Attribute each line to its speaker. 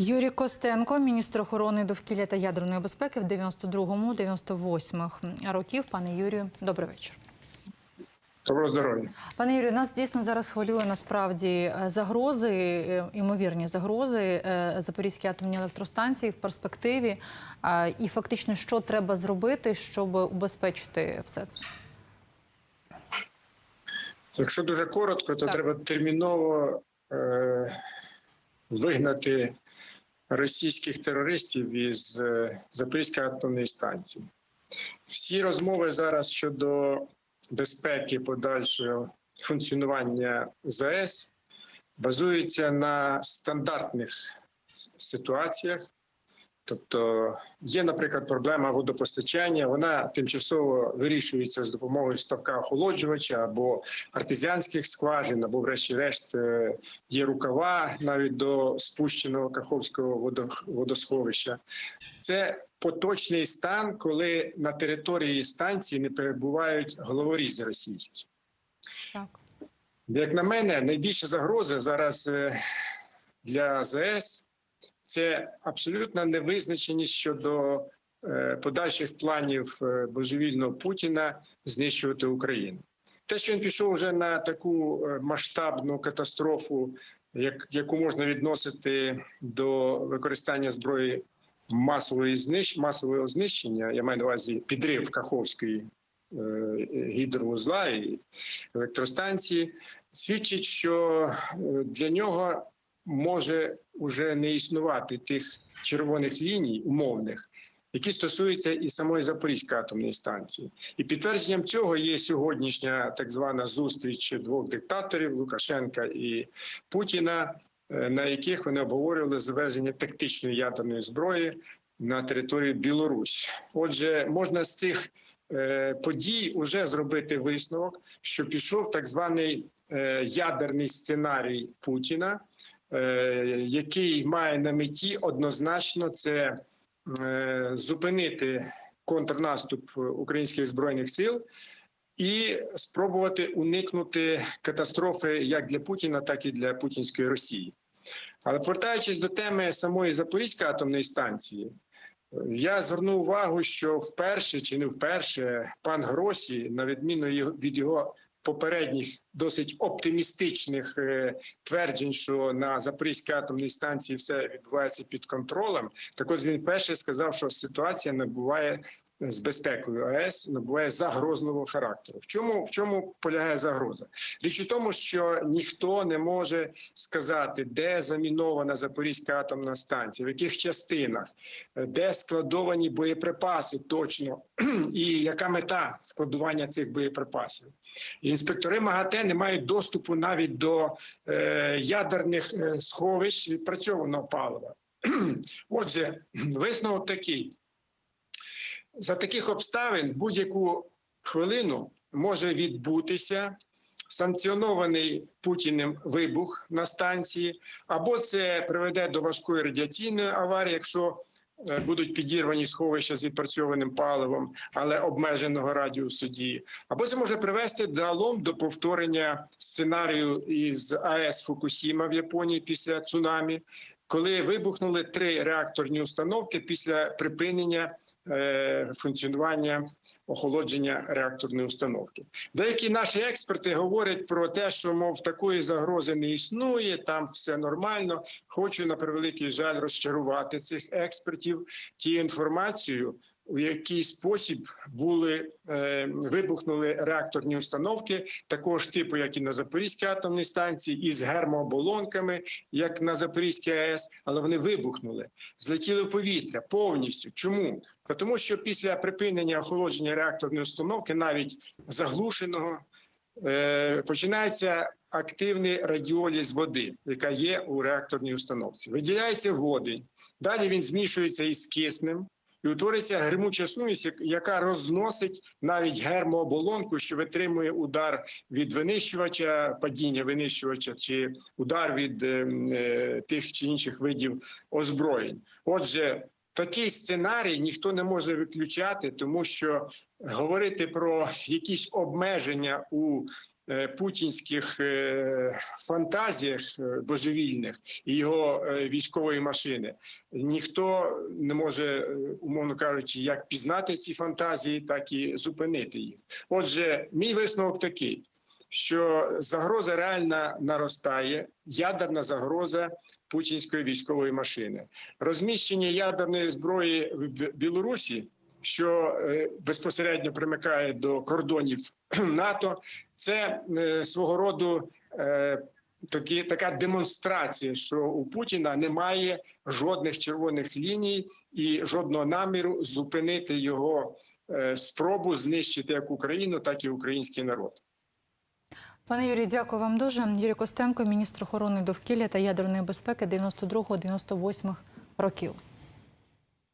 Speaker 1: Юрій Костенко, міністр охорони довкілля та ядерної безпеки в 92-98 років. Пане Юрію, добрий вечір.
Speaker 2: Доброго здоров'я.
Speaker 1: Пане Юрію, нас дійсно зараз хвилює насправді е, загрози, е, ймовірні загрози е, Запорізькій атомній електростанції в перспективі. І фактично, що треба зробити, щоб убезпечити все це?
Speaker 2: Якщо дуже коротко, то
Speaker 1: Так.
Speaker 2: треба терміново е, вигнати російських терористів із е, Запорізької атомної станції. Всі розмови зараз щодо безпеки подальшого функціонування ЗАЕС базуються на стандартних ситуаціях. Тобто є, наприклад, проблема водопостачання, вона тимчасово вирішується з допомогою ставка охолоджувача або артезіанських скважин, або, врешті-решт, е, є рукава навіть до спущеного Каховського водо- водосховища. Це поточний стан, коли на території станції не перебувають головорізи російські.
Speaker 1: Так.
Speaker 2: Як на мене, найбільша загроза зараз е, для ЗС це абсолютна невизначеність щодо е, подальших планів е, божевільного Путіна знищувати Україну. Те, що він пішов вже на таку е, масштабну катастрофу, як, яку можна відносити до використання зброї масової знищ, масового знищення, я маю на увазі підрив Каховської е, гідровузла і електростанції, свідчить, що для нього може вже не існувати тих червоних ліній умовних, які стосуються і самої Запорізької атомної станції. І підтвердженням цього є сьогоднішня так звана зустріч двох диктаторів Лукашенка і Путіна, е, на яких вони обговорювали завезення тактичної ядерної зброї на територію Білорусь. Отже, можна з цих е, подій вже зробити висновок, що пішов так званий е, ядерний сценарій Путіна, який має на меті однозначно це е, зупинити контрнаступ українських збройних сил. І спробувати уникнути катастрофи як для Путіна, так і для путінської Росії. Але повертаючись до теми самої Запорізької атомної станції, я звернув увагу, що вперше чи не вперше пан Гросі, на відміну від його попередніх досить оптимістичних е, тверджень, що на Запорізькій атомній станції все відбувається під контролем, так от він перше сказав, що ситуація набуває з безпекою АЕС набуває загрозливого характеру. В чому в чому полягає загроза? Річ у тому, що ніхто не може сказати, де замінована Запорізька атомна станція, в яких частинах, е, де складовані боєприпаси точно, і яка мета складування цих боєприпасів. Інспектори МАГАТЕ не мають доступу навіть до е, ядерних е, сховищ відпрацьованого палива. Отже, висновок такий. За таких обставин будь-яку хвилину може відбутися санкціонований Путіним вибух на станції, або це приведе до важкої радіаційної аварії, якщо е, будуть підірвані сховища з відпрацьованим паливом, але обмеженого радіусу дії, або це може привести загалом до повторення сценарію із АЕС Фукусіма в Японії після цунамі, коли вибухнули три реакторні установки після припинення е, функціонування охолодження реакторної установки. Деякі наші експерти говорять про те, що мов такої загрози не існує, там все нормально. Хочу на превеликий жаль розчарувати цих експертів тією інформацією. У який спосіб були е, вибухнули реакторні установки такого ж типу, як і на Запорізькій атомній станції, із гермооболонками, як на Запорізькій АЕС, але вони вибухнули, злетіли в повітря повністю. Чому? Тому що після припинення охолодження реакторної установки, навіть заглушеного, е, починається активний радіоліз води, яка є у реакторній установці. Виділяється водень, далі він змішується із киснем. І утворюється гримуча суміш, яка розносить навіть гермооболонку, що витримує удар від винищувача, падіння винищувача, чи удар від е, е, тих чи інших видів озброєнь. Отже, такий сценарій ніхто не може виключати, тому що говорити про якісь обмеження у путінських е, фантазіях е, божевільних і його е, військової машини. Ніхто не може, е, умовно кажучи, як пізнати ці фантазії, так і зупинити їх. Отже, мій висновок такий. Що загроза реально наростає, ядерна загроза путінської військової машини, розміщення ядерної зброї в Білорусі, що е, безпосередньо примикає до кордонів НАТО, це е, свого роду е, такі, така демонстрація, що у Путіна немає жодних червоних ліній і жодного наміру зупинити його спробу знищити як Україну, так і український народ.
Speaker 1: Пане Юрію, дякую вам дуже. Юрій Костенко, міністр охорони довкілля та ядерної безпеки 92-98 років.